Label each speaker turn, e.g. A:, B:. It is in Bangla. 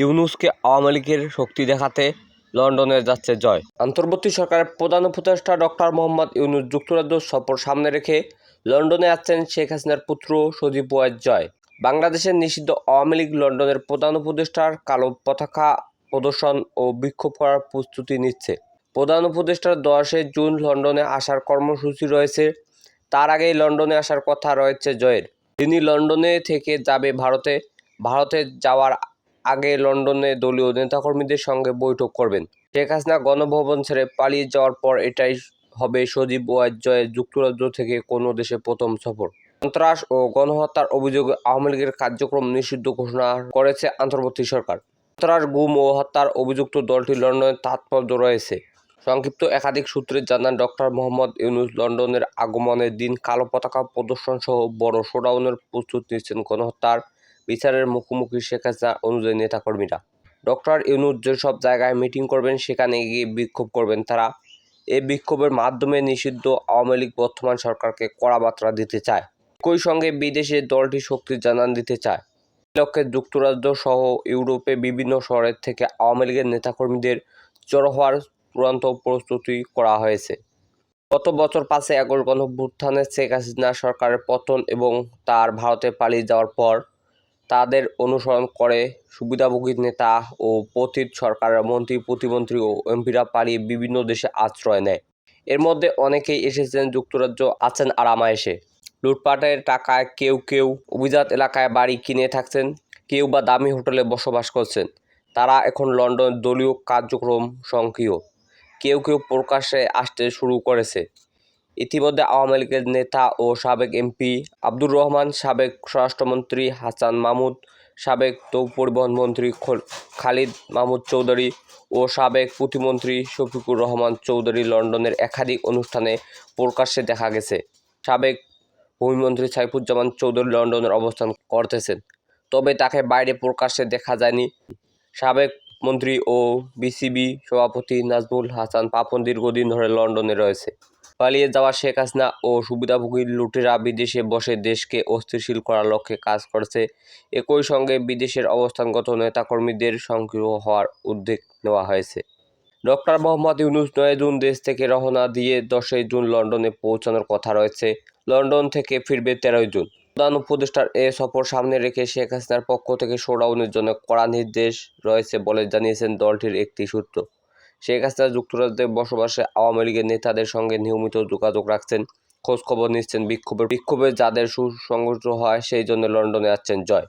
A: ইউনুসকে আওয়ামী লীগের শক্তি দেখাতে লন্ডনে যাচ্ছে জয়। অন্তর্বর্তী সরকারের প্রধান উপদেষ্টা ডক্টর মোহাম্মদ ইউনুস যুক্তরাজ্য সফর সামনে রেখে লন্ডনে আসছেন শেখ হাসিনার পুত্র সজীব ওয়াজ জয়। বাংলাদেশের নিষিদ্ধ আওয়ামী লীগ লন্ডনের প্রধান উপদেষ্টার কালো পতাকা প্রদর্শন ও বিক্ষোভ করার প্রস্তুতি নিচ্ছে। প্রধান উপদেষ্টার দশে জুন লন্ডনে আসার কর্মসূচি রয়েছে। তার আগেই লন্ডনে আসার কথা রয়েছে জয়ের। তিনি লন্ডনে থেকে যাবে ভারতে। ভারতে যাওয়ার আগে লন্ডনে দলীয় নেতাকর্মীদের সঙ্গে বৈঠক করবেন। শেখ হাসিনা গণভবন ছেড়ে পালিয়ে যাওয়ার পর এটাই হবে সজীব ওয়াজ জয়ের যুক্তরাজ্য থেকে কোনো দেশে প্রথম সফর। সন্ত্রাস ও গণহত্যার অভিযোগে আওয়ামী লীগের কার্যক্রম নিষিদ্ধ ঘোষণা করেছে অন্তর্বর্তী সরকার। সন্ত্রাস, গুম ও হত্যার অভিযুক্ত দলটি লন্ডনে তাৎপর্য রয়েছে। সংক্ষিপ্ত একাধিক সূত্রে জানান ডক্টর মোহাম্মদ ইউনুস লন্ডনের আগমনের দিন কালো পতাকা প্রদর্শন সহ বড় শোডাউনের প্রস্তুত নিচ্ছেন গণহত্যার বিচারের মুখোমুখি শেখ হাসিনা অনুযায়ী নেতাকর্মীরা। ডক্টর ইউনুস যেসব জায়গায় মিটিং করবেন, সেখানে গিয়ে বিক্ষোভ করবেন তারা। এই বিক্ষোভের মাধ্যমে নিষিদ্ধ আওয়ামী লীগ বর্তমান সরকারকে কড়া বার্তা দিতে চায়। একই সঙ্গে বিদেশে দলটি শক্তি জানান দিতে চায়। লক্ষ্যে যুক্তরাজ্য সহ ইউরোপে বিভিন্ন শহরের থেকে আওয়ামী লীগের নেতাকর্মীদের জড়ো হওয়ার চূড়ান্ত প্রস্তুতি করা হয়েছে। গত বছর পাঁচে আগস্ট গণভ্যুত্থানে শেখ হাসিনা সরকারের পতন এবং তার ভারতে পালিয়ে যাওয়ার পর তাদের অনুসরণ করে সুবিধাভোগী নেতা ও পথিত সরকারের মন্ত্রী, প্রতিমন্ত্রী ও এমপিরা পালিয়ে বিভিন্ন দেশে আশ্রয় নেয়। এর মধ্যে অনেকেই এসেছেন, যুক্তরাজ্য আছেন আরামায়েশে লুটপাটের টাকায় কেউ কেউ অভিজাত এলাকায় বাড়ি কিনে থাকছেন, কেউ বা দামি হোটেলে বসবাস করছেন। তারা এখন লন্ডন দলীয় কার্যক্রম সক্রিয় কেউ কেউ প্রকাশ্যে আসতে শুরু করেছে। ইতিমধ্যে আওয়ামী লীগের নেতা ও সাবেক এমপি আব্দুর রহমান, সাবেক স্বরাষ্ট্রমন্ত্রী হাসান মাহমুদ, সাবেক নৌ পরিবহন মন্ত্রী খালিদ মাহমুদ চৌধুরী ও সাবেক প্রতিমন্ত্রী শফিকুর রহমান চৌধুরী লন্ডনের একাধিক অনুষ্ঠানে প্রকাশ্যে দেখা গেছে। সাবেক ভূমিমন্ত্রী সাইফুজ্জামান চৌধুরী লন্ডনের অবস্থান করতেছেন, তবে তাকে বাইরে প্রকাশ্যে দেখা যায়নি। সাবেক মন্ত্রী ও বিসিবি সভাপতি নাজমুল হাসান পাপন দীর্ঘদিন ধরে লন্ডনে রয়েছে। পালিয়ে যাওয়া শেখ হাসিনা ও সুবিধাভোগী লুটেরা বিদেশে বসে দেশকে অস্থিতিশীল করার লক্ষ্যে কাজ করছে। একই সঙ্গে বিদেশের অবস্থানগত নেতাকর্মীদের সক্রিয় হওয়ার উদ্যোগ নেওয়া হয়েছে। ডক্টর মোহাম্মদ ইউনুস নয় জুন দেশ থেকে রওনা দিয়ে দশই জুন লন্ডনে পৌঁছানোর কথা রয়েছে। লন্ডন থেকে ফিরবে তেরোই জুন। প্রধান উপদেষ্টার এ সফর সামনে রেখে শেখ হাসিনার পক্ষ থেকে শোডাউনের জন্য কড়া নির্দেশ রয়েছে বলে জানিয়েছেন দলটির একটি সূত্র। শেখ হাসিনা যুক্তরাজ্যে বসবাসে আওয়ামী লীগের নেতাদের সঙ্গে নিয়মিত যোগাযোগ রাখছেন। খোঁজখবর নিচ্ছেন বিক্ষোভের বিক্ষোভে যাদের সুসংগঠিত হয়, সেই জন্য লন্ডনে যাচ্ছেন জয়।